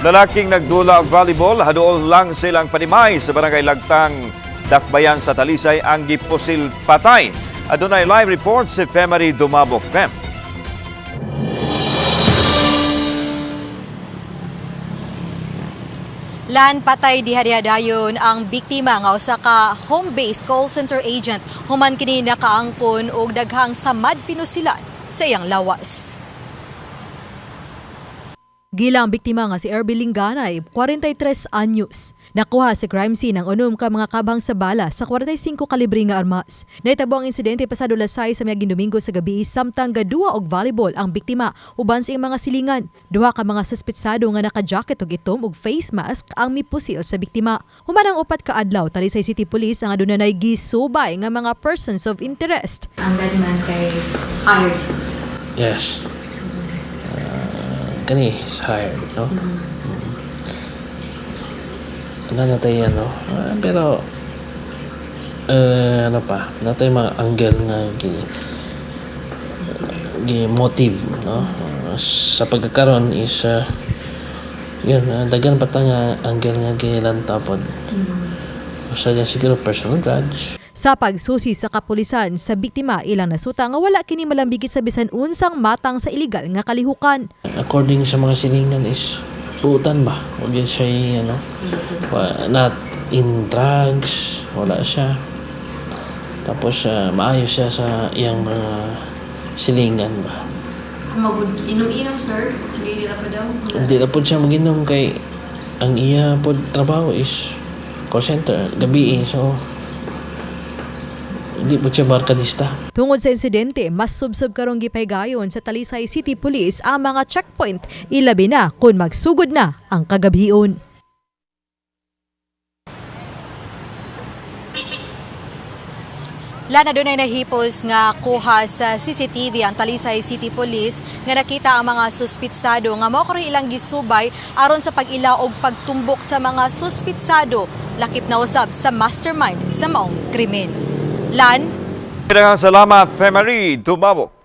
Lalaking nagdula og volleyball, haduol lang silang panimay sa barangay Lagtang, Dakbayan sa Talisay ang gipusil patay. Adunay live report si Femery Dumabok Fem. Lan patay dihadihadayon ang biktima nga usa ka home-based call center agent human kini nakaangkon og daghang samad pinusilan sa iyang lawas. Gilang biktima nga si Erby Linganay, 43 anyos. Nakuha sa crime scene ang unom ka mga kabang sa bala sa 45 kalibre nga armas. Naitabo ang insidente pasado lasay sa miyaging Domingo sa gabi samtang gadua og volleyball ang biktima uban sa mga silingan. Duha ka mga suspitsado nga naka-jacket og itom ug face mask ang mipusil sa biktima. Human ang upat ka adlaw Talisay City Police ang adunay gisubay nga mga persons of interest. ang gunman kay hired. Yes. Uh, kani is hired, no? Ano na tayo, ano? Ah, pero, eh, ano pa, na tayo mga angle nga gi, gi motive, no? Ah, sa pagkakaroon is, uh, yun, uh, dagan pa nga angle nga gilantapod. Sa dyan siguro personal grudge. Sa pagsusi sa kapulisan sa biktima ilang nasuta nga wala kini malambigit sa bisan unsang matang sa iligal nga kalihukan. according sa mga silingan is buutan ba? Huwag yun siya ano, not in drugs, wala siya. Tapos ah, maayos siya sa iyang mga silingan ba. Magud inom-inom sir. Hindi nila pa daw. Hindi na po siya maginom kay ang iya po trabaho is call center, gabi eh. So, hindi po siya barkadista. Tungod sa insidente, mas subsob karong gipaygayon sa Talisay City Police ang mga checkpoint ilabi na kung magsugod na ang kagabion. Lana dunay nahipos nga kuha sa CCTV ang Talisay City Police nga nakita ang mga suspitsado nga mao karo ilang gisubay aron sa pag-ila og pagtumbok sa mga suspitsado lakip na usab sa mastermind sa maong krimen. Lan, Daghang salamat Femery Dumabok.